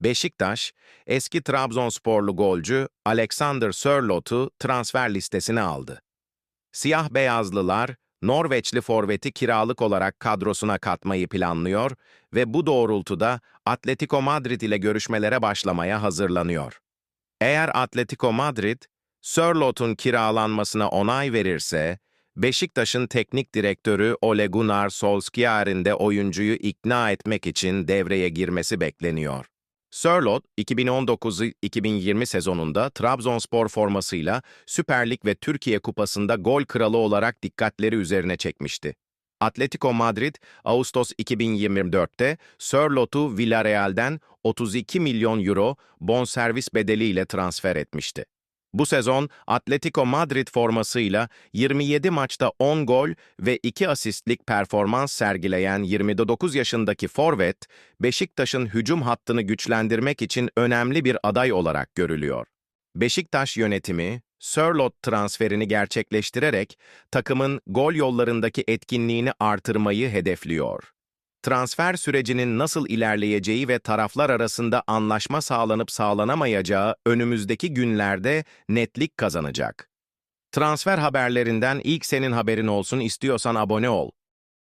Beşiktaş, eski Trabzonsporlu golcü Alexander Sörloth'u transfer listesine aldı. Siyah beyazlılar, Norveçli forveti kiralık olarak kadrosuna katmayı planlıyor ve bu doğrultuda Atletico Madrid ile görüşmelere başlamaya hazırlanıyor. Eğer Atletico Madrid, Sörloth'un kiralanmasına onay verirse, Beşiktaş'ın teknik direktörü Ole Gunnar Solskjaer'in de oyuncuyu ikna etmek için devreye girmesi bekleniyor. Sörloth, 2019-2020 sezonunda Trabzonspor formasıyla Süper Lig ve Türkiye Kupası'nda gol kralı olarak dikkatleri üzerine çekmişti. Atletico Madrid, Ağustos 2024'te Sörloth'u Villarreal'den 32 milyon euro bonservis bedeliyle transfer etmişti. Bu sezon Atletico Madrid formasıyla 27 maçta 10 gol ve 2 asistlik performans sergileyen 29 yaşındaki forvet, Beşiktaş'ın hücum hattını güçlendirmek için önemli bir aday olarak görülüyor. Beşiktaş yönetimi, Sörloth transferini gerçekleştirerek takımın gol yollarındaki etkinliğini artırmayı hedefliyor. Transfer sürecinin nasıl ilerleyeceği ve taraflar arasında anlaşma sağlanıp sağlanamayacağı önümüzdeki günlerde netlik kazanacak. Transfer haberlerinden ilk senin haberin olsun istiyorsan abone ol.